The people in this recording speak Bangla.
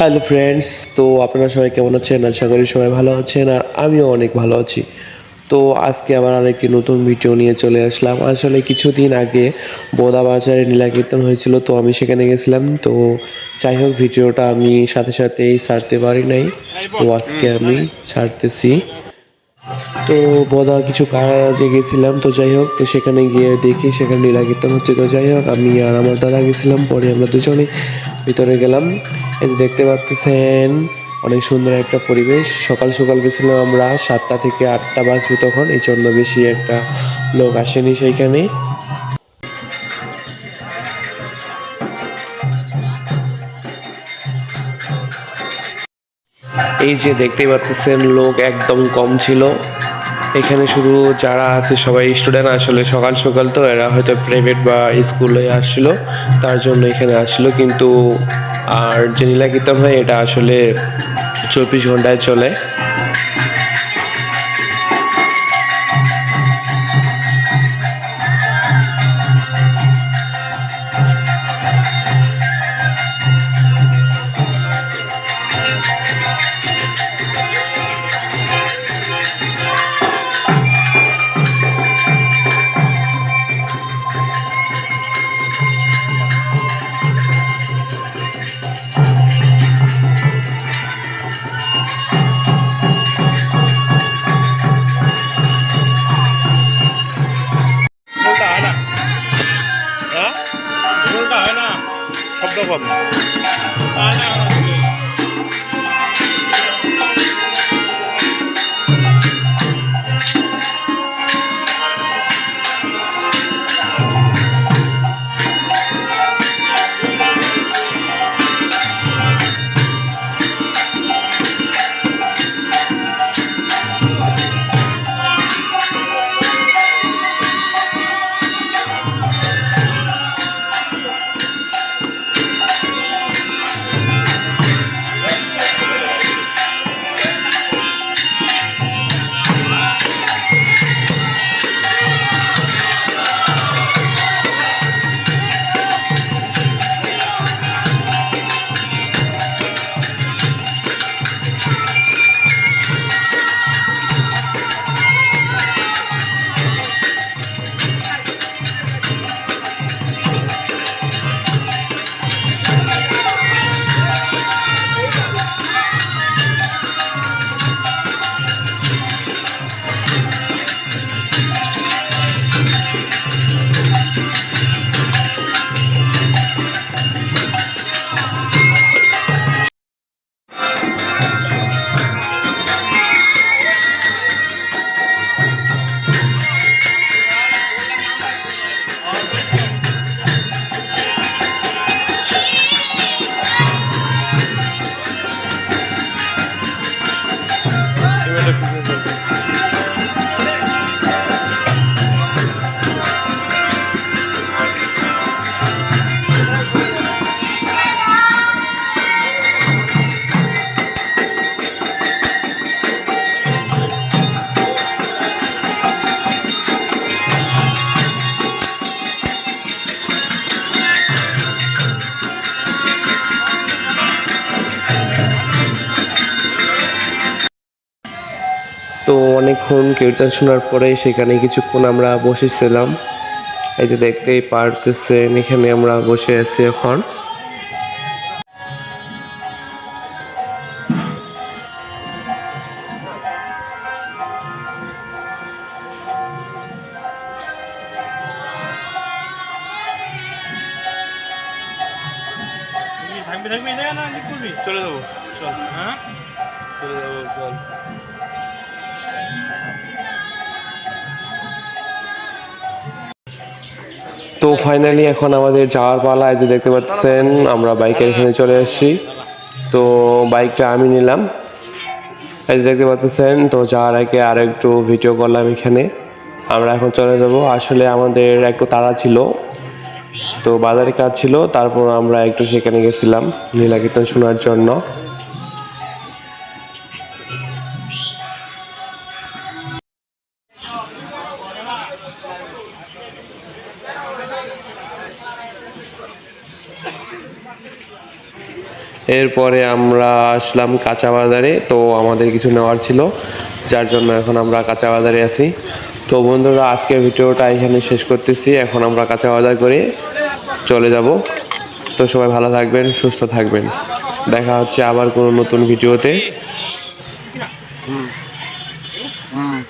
হ্যালো ফ্রেন্ডস, তো আপনারা সবাই কেমন আছেন? আশা করি সবাই ভালো আছেন আর আমিও অনেক ভালো আছি। তো আজকে আবার আরেকটি নতুন ভিডিও নিয়ে চলে আসলাম। আসলে কিছুদিন আগে বোদা বাজারে নীলাকীর্তন হয়েছিল, তো আমি সেখানে গেছিলাম। তো যাই হোক ভিডিওটা আমি সাথে সাথেই ছাড়তে পারি নাই। তো আজকে আমি ছাড়তেছি। তো বোধা কিছু কাজে গেছিলাম, তো যাই হোক, তো সেখানে গিয়ে দেখি সেখানে লীলা কীর্তন হচ্ছে। তো যাই হোক, আমি আর আমার দাদা গেছিলাম, পরে আমরা দুজনে ভিতরে গেলাম। এই যে দেখতে পাচ্ছেন অনেক সুন্দর একটা পরিবেশ। সকাল সকাল গেছিলাম আমরা সাতটা থেকে আটটা বাজবে তখন, এই জন্য বেশি একটা লোক আসেনি সেইখানে। এই যে দেখতেই পাচ্ছেন লোক একদম কম ছিল। এখানে শুধু যারা আছে সবাই স্টুডেন্ট আসলে সকাল সকাল তো এরা হয়তো প্রাইভেট বা স্কুলে আসছিল, তার জন্য এখানে আসছিল কিন্তু আর জেনিলা নীলা কীর্তন হয় এটা আসলে চব্বিশ ঘন্টায় চলে। শব্দ কম অনেকক্ষণ কীর্তন শোনার পরে সেখানে কিছুক্ষণ আমরা বসেছিলাম। এই যে দেখতেই পারতেছেন, এখানে আমরা বসে আছি এখন। চলে যাব, চল হ্যাঁ? চলে যাব, চল। তো ফাইনালি এখন আমাদের যাওয়ার পালা, এই যে দেখতে পাচ্ছেন, আমরা বাইকের এখানে চলে এসেছি তো বাইকটা আমি নিলাম। এই যে দেখতে পাচ্ছেন, তো যাওয়ার আগে আর একটু ভিডিও করলাম এখানে। আমরা এখন চলে যাব। আসলে আমাদের একটু তাড়া ছিল, তো বাজারে কাজ ছিল, তারপর আমরা একটু সেখানে গেছিলাম নীলা কীর্তন শোনার জন্য। এরপরে আমরা আসলাম কাঁচা বাজারে তো আমাদের কিছু নেওয়ার ছিল, যার জন্য এখন আমরা কাঁচা বাজারে আছি। তো বন্ধুরা, আজকের ভিডিওটা এখানে শেষ করতেছি, এখন আমরা কাঁচা বাজার করে চলে যাব। তো সবাই ভালো থাকবেন, সুস্থ থাকবেন। দেখা হচ্ছে আবার কোনো নতুন ভিডিওতে। হুম।